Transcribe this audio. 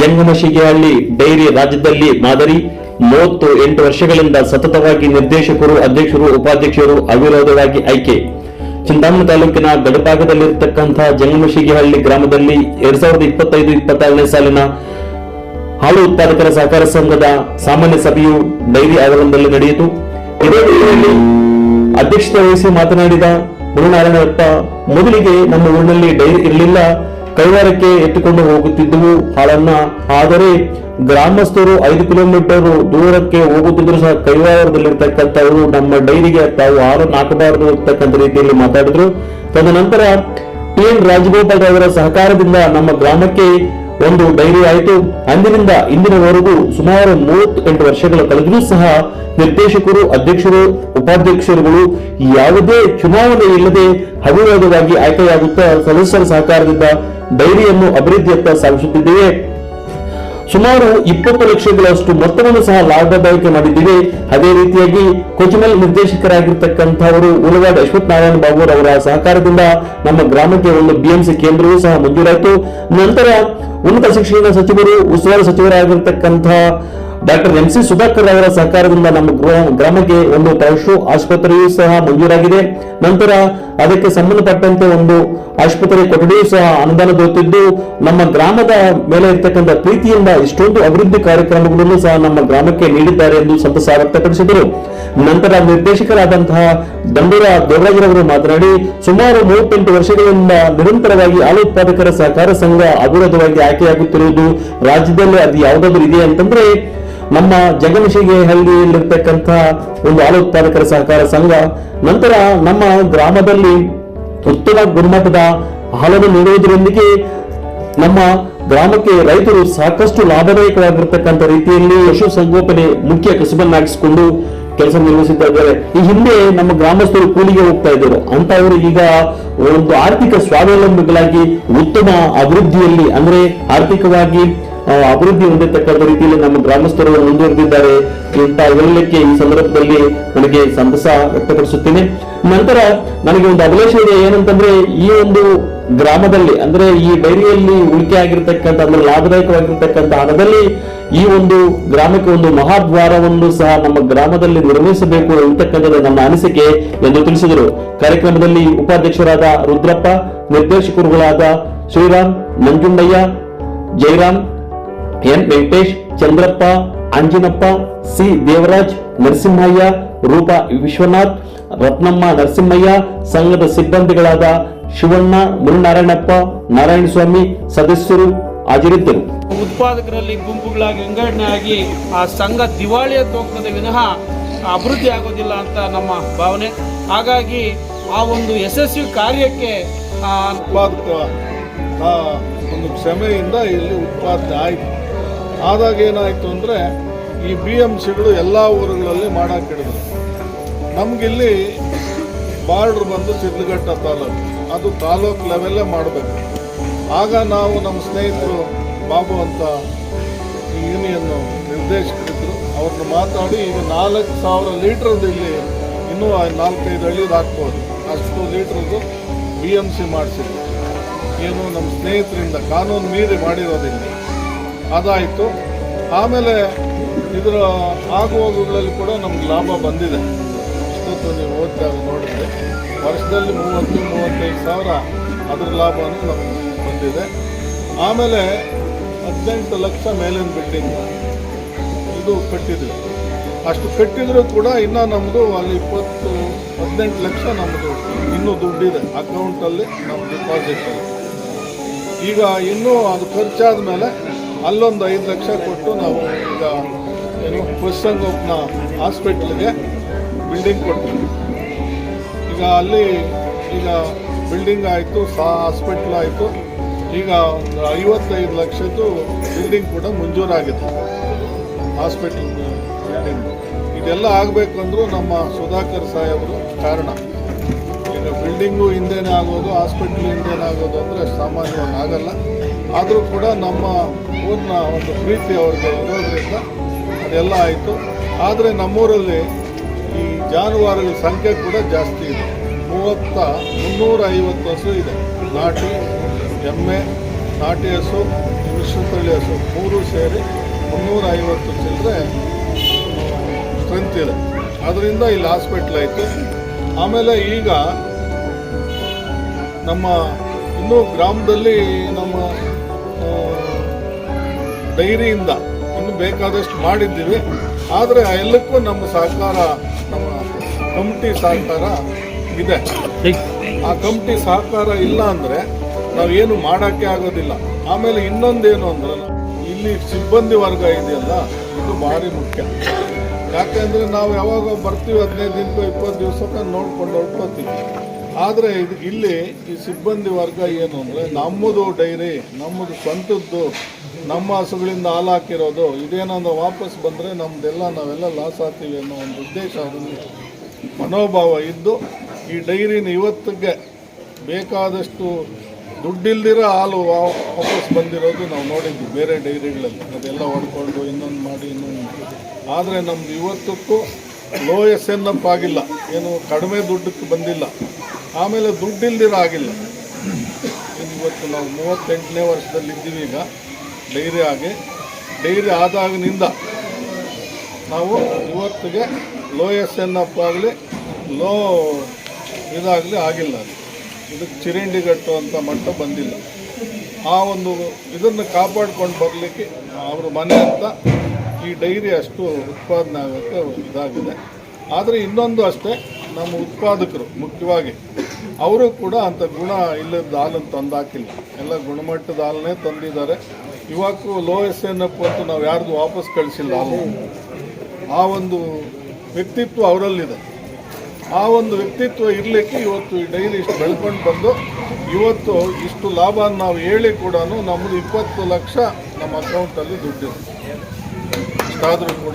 ಜಂಗಮಶಿಗೆಹಳ್ಳಿ dairy ರಾಜ್ಯದಲ್ಲಿ ಮಾದರಿ ಮೂವತ್ತು ಎಂಟು ವರ್ಷಗಳಿಂದ ಸತತವಾಗಿ ನಿರ್ದೇಶಕರು, ಅಧ್ಯಕ್ಷರು, ಉಪಾಧ್ಯಕ್ಷರು ಅವಿರೋಧವಾಗಿ ಆಯ್ಕೆ. ಚಿಂತಾಮಣಿ ತಾಲೂಕಿನ ಗಡಿಭಾಗದಲ್ಲಿರತಕ್ಕಂತಹ ಜಂಗಮಶಿಗೆಹಳ್ಳಿ ಗ್ರಾಮದಲ್ಲಿ ಎರಡ್ ಸಾವಿರದ ಇಪ್ಪತ್ತೈದು, ಇಪ್ಪತ್ತಾರನೇ ಸಾಲಿನ ಹಾಲು ಉತ್ಪಾದಕರ ಸಹಕಾರ ಸಂಘದ ಸಾಮಾನ್ಯ ಸಭೆಯು ಡೈರಿ ಆವರಣದಲ್ಲಿ ನಡೆಯಿತು. ಅಧ್ಯಕ್ಷತೆ ವಹಿಸಿ ಮಾತನಾಡಿದ ಗುರುನಾರಾಯಣಪ್ಪ, ಮೊದಲಿಗೆ ನಮ್ಮ ಊರಿನಲ್ಲಿ ಡೈರಿ ಇರಲಿಲ್ಲ. ಕೈವಾರಕ್ಕೆ ಎತ್ತಿಕೊಂಡು ಹೋಗುತ್ತಿದ್ದವು ಹಾಳನ್ನ. ಆದರೆ ಗ್ರಾಮಸ್ಥರು ಐದು ಕಿಲೋಮೀಟರ್ ದೂರಕ್ಕೆ ಹೋಗುತ್ತಿದ್ರು ಸಹ ಕೈವಾರದಲ್ಲಿರ್ತಕ್ಕಂಥವರು ನಮ್ಮ ಡೈರಿಗೆ ತಾವು ಹಾಲನ್ನು ಹಾಕಬಾರದು ಅಂತಕ್ಕಂಥ ರೀತಿಯಲ್ಲಿ ಮಾತಾಡಿದ್ರು. ತದನಂತರ ಟಿ ಎನ್ ರಾಜಗೋಪಾಲ್ ಅವರ ಸಹಕಾರದಿಂದ ನಮ್ಮ ಗ್ರಾಮಕ್ಕೆ ಒಂದು ಡೈರಿ ಆಯಿತು. ಅಂದಿನಿಂದ ಇಂದಿನವರೆಗೂ ಸುಮಾರು ಮೂವತ್ತೆಂಟು ವರ್ಷಗಳ ಕಳೆದರೂ ಸಹ ನಿರ್ದೇಶಕರು, ಅಧ್ಯಕ್ಷರು, ಉಪಾಧ್ಯಕ್ಷರುಗಳು ಯಾವುದೇ ಚುನಾವಣೆ ಇಲ್ಲದೆ ಅವಿರೋಧವಾಗಿ ಆಯ್ಕೆಯಾಗುತ್ತಾ ಸದಸ್ಯರ ಸಹಕಾರದಿಂದ ಡೈರಿಯನ್ನು ಅಭಿವೃದ್ಧಿಯತ್ತ ಸಾಗಿಸುತ್ತಿದ್ದೇವೆ. ಸುಮಾರು ಇಪ್ಪತ್ತು ಲಕ್ಷಗಳಷ್ಟು ಮೊತ್ತವನ್ನು ಸಹ ಲಾಭದಾಯಕ ಮಾಡಿದ್ದೀವಿ. ಅದೇ ರೀತಿಯಾಗಿ ಕೊಚಿಮಲ್ ನಿರ್ದೇಶಕರಾಗಿರ್ತಕ್ಕಂಥವರು ಉಳವಾಡ ಅಶ್ವಥ್ ನಾರಾಯಣ ಬಾಬು ಅವರ ಸಹಕಾರದಿಂದ ನಮ್ಮ ಗ್ರಾಮಕ್ಕೆ ಒಂದು ಬಿಎಂಸಿ ಕೇಂದ್ರವೂ ಸಹ ಮಂಜೂರಾಯಿತು. ನಂತರ ಉನ್ನತ ಶಿಕ್ಷಣ ಸಚಿವರು, ಉಸ್ತುವಾರಿ ಸಚಿವರಾಗಿರ್ತಕ್ಕಂತಹ ಡಾಕ್ಟರ್ ಎಂ ಸಿ ಸುಧಾಕರ್ ಅವರ ಸಹಕಾರದಿಂದ ನಮ್ಮ ಗ್ರಾ- ಗ್ರಾಮಕ್ಕೆ ಒಂದು ಪಶು ಆಸ್ಪತ್ರೆಯೂ ಸಹ ಮಂಜೂರಾಗಿದೆ. ನಂತರ ಅದಕ್ಕೆ ಸಂಬಂಧಪಟ್ಟಂತೆ ಒಂದು ಆಸ್ಪತ್ರೆ ಕೊಠಡಿಯೂ ಸಹ ಅನುದಾನ ದೊರೆತಿದ್ದು, ನಮ್ಮ ಗ್ರಾಮದ ಮೇಲೆ ಇರ್ತಕ್ಕಂಥ ಪ್ರೀತಿಯಿಂದ ಇಷ್ಟೊಂದು ಅಭಿವೃದ್ಧಿ ಕಾರ್ಯಕ್ರಮಗಳನ್ನು ಸಹ ನಮ್ಮ ಗ್ರಾಮಕ್ಕೆ ನೀಡಿದ್ದಾರೆ ಎಂದು ಸಂತಸ ವ್ಯಕ್ತಪಡಿಸಿದರು. ನಂತರ ನಿರ್ದೇಶಕರಾದಂತಹ ದಂಡೂರ ದೇವರಾಜರವರು ಮಾತನಾಡಿ, ಸುಮಾರು ಮೂವತ್ತೆಂಟು ವರ್ಷಗಳಿಂದ ನಿರಂತರವಾಗಿ ಹಾಲು ಉತ್ಪಾದಕರ ಸಹಕಾರ ಸಂಘ ಅವಿರೋಧವಾಗಿ ಆಯ್ಕೆಯಾಗುತ್ತಿರುವುದು ರಾಜ್ಯದಲ್ಲಿ ಅದು ಯಾವುದಾದ್ರೂ ಇದೆ ಅಂತಂದ್ರೆ ನಮ್ಮ ಜಗನಶಿಗೆ ಹಳ್ಳಿಯಲ್ಲಿರ್ತಕ್ಕಂತಹ ಒಂದು ಹಾಲು ಉತ್ಪಾದಕರ ಸಹಕಾರ ಸಂಘ. ನಂತರ ನಮ್ಮ ಗ್ರಾಮದಲ್ಲಿ ಉತ್ತಮ ಗುಣಮಟ್ಟದ ಹಾಲನ್ನು ನೀಡುವುದರೊಂದಿಗೆ ನಮ್ಮ ಗ್ರಾಮಕ್ಕೆ ರೈತರು ಸಾಕಷ್ಟು ಲಾಭದಾಯಕವಾಗಿರ್ತಕ್ಕಂಥ ರೀತಿಯಲ್ಲಿ ಪಶು ಸಂಗೋಪನೆ ಮುಖ್ಯ ಕಸುಬನ್ನಾಗಿಸಿಕೊಂಡು ಕೆಲಸ ನಿರ್ವಹಿಸುತ್ತಿದ್ದಾರೆ ಈ ಹಿಂದೆ ನಮ್ಮ ಗ್ರಾಮಸ್ಥರು ಕೂಲಿಗೆ ಹೋಗ್ತಾ ಇದ್ದರು. ಅಂತವರು ಈಗ ಒಂದು ಆರ್ಥಿಕ ಸ್ವಾವಲಂಬಿಗಳಾಗಿ ಉತ್ತಮ ಅಭಿವೃದ್ಧಿಯಲ್ಲಿ ಅಂದ್ರೆ ಆರ್ಥಿಕವಾಗಿ ಆ, ಅಭಿವೃದ್ಧಿ ಹೊಂದಿರತಕ್ಕಂಥ ರೀತಿಯಲ್ಲಿ ನಮ್ಮ ಗ್ರಾಮಸ್ಥರು ಮುಂದುವರೆದಿದ್ದಾರೆ. ಅಂತ ಹೇಳಲಿಕ್ಕೆ ಈ ಸಂದರ್ಭದಲ್ಲಿ ನನಗೆ ಸಂತಸ ವ್ಯಕ್ತಪಡಿಸುತ್ತೇನೆ. ನಂತರ ನನಗೆ ಒಂದು ಅಭಿಲಾಷೆ ಇದೆ. ಏನಂತಂದ್ರೆ ಈ ಒಂದು ಗ್ರಾಮದಲ್ಲಿ ಅಂದ್ರೆ ಈ ಡೈರಿಯಲ್ಲಿ ಉಳಿಕೆ ಆಗಿರ್ತಕ್ಕಂಥ ಅಂದ್ರೆ ಲಾಭದಾಯಕವಾಗಿರ್ತಕ್ಕಂಥ ಹಣದಲ್ಲಿ ಈ ಒಂದು ಗ್ರಾಮಕ್ಕೆ ಒಂದು ಮಹಾದ್ವಾರವನ್ನು ಸಹ ನಮ್ಮ ಗ್ರಾಮದಲ್ಲಿ ನಿರ್ಮಿಸಬೇಕು ಅಂತಕ್ಕಂಥದ್ದು ನಮ್ಮ ಅನಿಸಿಕೆ ಎಂದು ತಿಳಿಸಿದರು. ಕಾರ್ಯಕ್ರಮದಲ್ಲಿ ಉಪಾಧ್ಯಕ್ಷರಾದ ರುದ್ರಪ್ಪ ನಿರ್ದೇಶಕರುಗಳಾದ ಶ್ರೀರಾಮ್ ಮಂಜುಂಡಯ್ಯ ಜಯರಾಮ್ ಎನ್ ವೆಂಕಟೇಶ್ ಚಂದ್ರಪ್ಪ ಅಂಜಿನಪ್ಪ ಸಿ ದೇವರಾಜ್ ನರಸಿಂಹಯ್ಯ ರೂಪಾ ವಿಶ್ವನಾಥ್ ರತ್ನಮ್ಮ ನರಸಿಂಹಯ್ಯ ಸಂಘದ ಸಿಬ್ಬಂದಿಗಳಾದ ಶಿವಣ್ಣ ಮುರುನಾರಾಯಣಪ್ಪ ನಾರಾಯಣ ಸ್ವಾಮಿ ಸದಸ್ಯರು ಹಾಜರಿದ್ದರು. ಉತ್ಪಾದಕರಲ್ಲಿ ಗುಂಪುಗಳಾಗಿ ವಿಂಗಡಣೆ ಆಗಿ ಆ ಸಂಘ ದಿವಾಳಿ ಅಂತ ಹೋಗ್ತದೆ ವಿನಃ ಅಭಿವೃದ್ಧಿ ಆಗೋದಿಲ್ಲ ಅಂತ ನಮ್ಮ ಭಾವನೆ. ಹಾಗಾಗಿ ಆ ಒಂದು ಯಶಸ್ವಿ ಕಾರ್ಯಕ್ಕೆ ಆ, ಉತ್ಪಾದಕ ಒಂದು ಕ್ಷಮೆಯಿಂದ ಇಲ್ಲಿ ಉತ್ಪಾದನೆ ಆಯಿತು. ಆದಾಗ ಏನಾಯಿತು ಅಂದರೆ ಈ ಬಿ ಎಂ ಸಿಗಳು ಎಲ್ಲ ಊರುಗಳಲ್ಲಿ ಮಾಡಕ್ಕೆ ಹಿಡಿದ್ರು. ನಮಗಿಲ್ಲಿ ಬಾರ್ಡ್ರ್ ಬಂದು ಸಿದ್ಧಘಟ್ಟ ತಾಲೂಕು. ಅದು ತಾಲೂಕು ಲೆವೆಲ್ಲೇ ಮಾಡಬೇಕು. ಆಗ ನಾವು ನಮ್ಮ ಸ್ನೇಹಿತರು ಬಾಬು ಅಂತ ಈ ಯೂನಿಯನ್ನು ನಿರ್ದೇಶಕರಿದ್ದರು ಅವ್ರನ್ನ ಮಾತಾಡಿ ಈಗ ನಾಲ್ಕು ಸಾವಿರ ಲೀಟ್ರದ್ದು ಇಲ್ಲಿ ಇನ್ನೂ ನಾಲ್ಕೈದು ಹಳ್ಳಿದು ಹಾಕ್ಬೋದು. ಅಷ್ಟು ಲೀಟ್ರದ್ದು ಬಿ ಎಂ ಸಿ ಮಾಡಿಸಿದ್ರು. ಏನು ನಮ್ಮ ಸ್ನೇಹಿತರಿಂದ ಕಾನೂನು ಮೀರಿ ಮಾಡಿರೋದಿಲ್ಲ. ಅದಾಯಿತು. ಆಮೇಲೆ ಇದರ ಆಗುವಾಗಗಳಲ್ಲಿ ಕೂಡ ನಮ್ಗೆ ಲಾಭ ಬಂದಿದೆ. ಇಷ್ಟೊತ್ತು ನೀವು ಓದಿದಾಗ ನೋಡಿದ್ರೆ ವರ್ಷದಲ್ಲಿ ಮೂವತ್ತು, ಮೂವತ್ತೈದು ಸಾವಿರ ಅದರ ಲಾಭನೂ ನಮ್ಗೆ ಬಂದಿದೆ. ಆಮೇಲೆ ಹದಿನೆಂಟು ಲಕ್ಷ ಮೇಲಿನ ಬಿಲ್ಡಿಂಗ್ ಇದು ಕಟ್ಟಿದ್ವಿ. ಅಷ್ಟು ಕಟ್ಟಿದರೂ ಕೂಡ ಇನ್ನೂ ನಮ್ಮದು ಅಲ್ಲಿ ಇಪ್ಪತ್ತು, ಹದಿನೆಂಟು ಲಕ್ಷ ನಮ್ಮದು ಇನ್ನೂ ದುಡ್ಡಿದೆ ಅಕೌಂಟಲ್ಲಿ ನಮ್ಮ ಡಿಪಾಸಿಟ್ ಈಗ ಇನ್ನೂ ಅದು ಖರ್ಚಾದ ಮೇಲೆ ಅಲ್ಲೊಂದು ಐದು ಲಕ್ಷ ಕೊಟ್ಟು ನಾವು ಈಗ ಏನು ಪಶುಸಂಗೋಪನಾ ಹಾಸ್ಪಿಟ್ಲಿಗೆ ಬಿಲ್ಡಿಂಗ್ ಕೊಟ್ಟಿದ್ವಿ ಈಗ ಅಲ್ಲಿ ಈಗ ಬಿಲ್ಡಿಂಗ್ ಆಯಿತು, ಸಾ ಹಾಸ್ಪಿಟ್ಲ್ ಆಯಿತು. ಈಗ ಒಂದು ಐವತ್ತೈದು ಲಕ್ಷದ್ದು ಬಿಲ್ಡಿಂಗ್ ಕೂಡ ಮಂಜೂರಾಗಿದೆ. ಹಾಸ್ಪಿಟ್ಲ್ ಬಿಲ್ಡಿಂಗ್ ಇದೆಲ್ಲ ಆಗಬೇಕು ಅಂದರೂ ನಮ್ಮ ಸುಧಾಕರ್ ಸಾಹೇಬರು ಕಾರಣ. ಈಗ ಬಿಲ್ಡಿಂಗು ಹಿಂದೆನೇ ಆಗೋದು, ಹಾಸ್ಪಿಟ್ಲ್ ಹಿಂದೆನೇ ಆಗೋದು ಅಂದರೆ ಸಾಮಾನ್ಯವಾಗಿ ಆಗಲ್ಲ. ಆದರೂ ಕೂಡ ನಮ್ಮ ಊರಿನ ಒಂದು ಪ್ರೀತಿ ಅವ್ರಿಗೆ ಇರೋದ್ರಿಂದ ಅದೆಲ್ಲ ಆಯಿತು. ಆದರೆ ನಮ್ಮೂರಲ್ಲಿ ಈ ಜಾನುವಾರುಗಳ ಸಂಖ್ಯೆ ಕೂಡ ಜಾಸ್ತಿ ಇದೆ. ಮೂವತ್ತ ಮುನ್ನೂರ ಐವತ್ತು ಹಸು ಇದೆ. ನಾಟಿ, ಎಮ್ಮೆ, ನಾಟಿ ಹಸು, ಮಿಶ್ರತಳಿ ಹಸು ಮೂರು ಸೇರಿ ಮುನ್ನೂರ ಐವತ್ತು ಚಿಲ್ಲರೆ ಸ್ಟ್ರೆಂತ್ ಇದೆ. ಅದರಿಂದ ಇಲ್ಲಿ ಹಾಸ್ಪಿಟ್ಲ್ ಆಯಿತು ಆಮೇಲೆ ಈಗ ನಮ್ಮ ಇನ್ನೂ ಗ್ರಾಮದಲ್ಲಿ ನಮ್ಮ ಡೈರಿಯಿಂದ ಇನ್ನು ಬೇಕಾದಷ್ಟು ಮಾಡಿದ್ದೀವಿ. ಆದರೆ ಎಲ್ಲಕ್ಕೂ ನಮ್ಮ ಸಹಕಾರ, ನಮ್ಮ ಕಮಿಟಿ ಸಹಕಾರ ಇದೆ. ಆ ಕಮಿಟಿ ಸಹಕಾರ ಇಲ್ಲ ಅಂದರೆ ಏನು ಮಾಡೋಕ್ಕೆ ಆಗೋದಿಲ್ಲ. ಆಮೇಲೆ ಇನ್ನೊಂದೇನು ಅಂದ್ರೆ, ಇಲ್ಲಿ ಸಿಬ್ಬಂದಿ ವರ್ಗ ಇದೆಯಲ್ಲ, ಇದು ಭಾರಿ ಮುಖ್ಯ. ಯಾಕೆಂದರೆ ನಾವು ಯಾವಾಗ ಬರ್ತೀವಿ ಹದಿನೈದು ದಿನಕ್ಕೂ ಇಪ್ಪತ್ತು ದಿವಸಕ್ಕೆ ನೋಡ್ಕೊಂಡು ಹೊರಟೋತೀವಿ ಆದರೆ ಇದು ಇಲ್ಲಿ ಈ ಸಿಬ್ಬಂದಿ ವರ್ಗ ಏನು ಅಂದರೆ ನಮ್ಮದು ಡೈರಿ, ನಮ್ಮದು ಸ್ವಂತದ್ದು, ನಮ್ಮ ಹಸುಗಳಿಂದ ಹಾಲು ಹಾಕಿರೋದು, ಇದೇನಂದ್ರೆ ವಾಪಸ್ ಬಂದರೆ ನಮ್ಮದೆಲ್ಲ ನಾವೆಲ್ಲ ಲಾಸ್ ಆಗ್ತೀವಿ ಅನ್ನೋ ಒಂದು ಉದ್ದೇಶ ಅವರಲ್ಲಿ ಮನೋಭಾವ ಇದ್ದು ಈ ಡೈರಿನ ಇವತ್ತಿಗೆ ಬೇಕಾದಷ್ಟು ದುಡ್ಡಿಲ್ದಿರೋ ಹಾಲು ವಾಪಸ್ ಬಂದಿರೋದು ನಾವು ನೋಡಿದ್ವಿ ಬೇರೆ ಡೈರಿಗಳಲ್ಲಿ. ಅದೆಲ್ಲ ಹೊಡ್ಕೊಂಡು ಇನ್ನೊಂದು ಮಾಡಿ, ಇನ್ನೊಂದು ಆದರೆ ನಮ್ದು ಇವತ್ತಕ್ಕೂ ಲೋ ಎಸ್ ಎನ್ ಅಪ್ ಆಗಿಲ್ಲ. ಏನು ಕಡಿಮೆ ದುಡ್ಡಕ್ಕೆ ಬಂದಿಲ್ಲ. ಆಮೇಲೆ ದುಡ್ಡಿಲ್ದಿರ ಆಗಿಲ್ಲ. ಇವತ್ತು ನಾವು ಮೂವತ್ತೆಂಟನೇ ವರ್ಷದಲ್ಲಿ ಇದ್ದೀವಿ ಈಗ. ಡೈರಿ ಆಗಿ. ಡೈರಿ ಆದಾಗಿನಿಂದ ನಾವು ಇವತ್ತಿಗೆ ಲೋ ಎಸ್ ಎನ್ ಅಪ್ ಆಗಲಿ, ಲೋ ಇದಾಗಲಿ ಆಗಿಲ್ಲ ಇದಕ್ಕೆ ಚಿರಂಡಿಗಟ್ಟು ಅಂತ ಮಟ್ಟ ಬಂದಿಲ್ಲ. ಆ ಒಂದು ಇದನ್ನು ಕಾಪಾಡ್ಕೊಂಡು ಬರಲಿಕ್ಕೆ ಅವರು ಮನೆ ಅಂತ ಈ ಡೈರಿ ಅಷ್ಟು ಉತ್ಪಾದನೆ ಆಗೋಕ್ಕೆ ಇದಾಗಿದೆ. ಆದರೆ ಇನ್ನೊಂದು ಅಷ್ಟೇ ನಮ್ಮ ಉತ್ಪಾದಕರು ಮುಖ್ಯವಾಗಿ, ಅವರು ಕೂಡ ಅಂಥ ಗುಣ ಇಲ್ಲದ ಹಾಲನ್ನು ತಂದಾಕಿಲ್ಲ. ಎಲ್ಲ ಗುಣಮಟ್ಟದ ಹಾಲನ್ನೇ ತಂದಿದ್ದಾರೆ. ಇವಾಗೂ ಲೋ ಎಸ್ ಎನ್ ಅಂತ ನಾವು ಯಾರ್ದು ವಾಪಸ್ ಕಳಿಸಿಲ್ಲ ಹಾಲು ಆ ಒಂದು ವ್ಯಕ್ತಿತ್ವ ಅವರಲ್ಲಿದೆ. ಆ ಒಂದು ವ್ಯಕ್ತಿತ್ವ ಇರಲಿಕ್ಕೆ ಇವತ್ತು ಈ ಡೈರಿ ಇಷ್ಟು ಬೆಳ್ಕೊಂಡು ಬಂದು, ಇವತ್ತು ಇಷ್ಟು ಲಾಭ ನಾವು ಹೇಳಿ ಕೂಡ ನಮ್ಮದು ಇಪ್ಪತ್ತು ಲಕ್ಷ ನಮ್ಮ ಅಕೌಂಟಲ್ಲಿ ದುಡ್ಡಿದೆ. ಇಷ್ಟಾದರೂ ಕೂಡ.